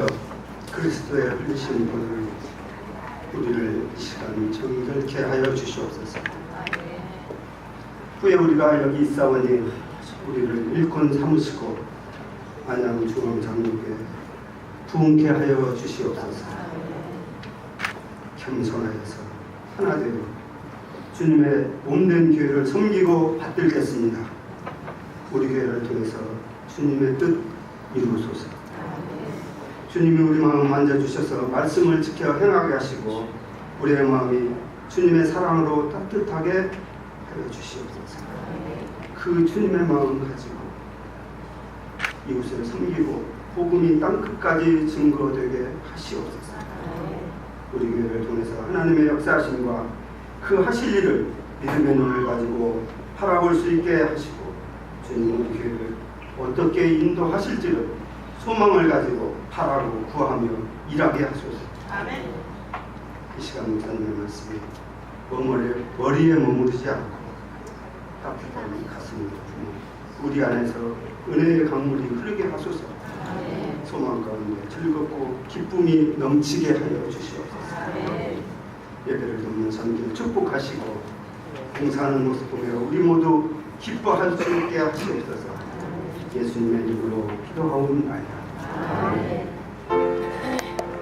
통하여 그리스도의 흘리신 분을 우리를 이 시간 정결케 하여 주시옵소서. 후에 우리가 여기 있사오니 우리를 일꾼 삼으시고 안양 중앙장로께 부흥케 하여 주시옵소서. 겸손하여서 하나 되어 주님의 몸된 교회를 섬기고 받들겠습니다. 우리 교회를 통해서 주님의 뜻 이루소서. 주님이 우리 마음 만져주셔서 말씀을 지켜 행하게 하시고 우리의 마음이 주님의 사랑으로 따뜻하게 하여 주시옵소서. 그 주님의 마음 가지고 이웃을 섬기고 복음이 땅 끝까지 증거되게 하시옵소서. 우리 교회를 통해서 하나님의 역사하심과 그 하실 일을 믿음의 눈을 가지고 바라볼 수 있게 하시고 주님 우리 교회를 어떻게 인도하실지를 소망을 가지고 바라고 구하며 일하게 하소서. 아멘. 이 시간 목사님의 말씀이 머리에, 머리에 머무르지 않고 따뜻한 품어 우리 안에서 은혜의 강물이 흐르게 하소서. 아멘. 소망 가운데 즐겁고 기쁨이 넘치게 하여 주시옵소서. 아멘. 예배를 돕는 선교 축복하시고 봉사하는 모습 보며 우리 모두 기뻐할 수 있게 하시옵소서. 예수님의 이름으로 기도하옵나이다.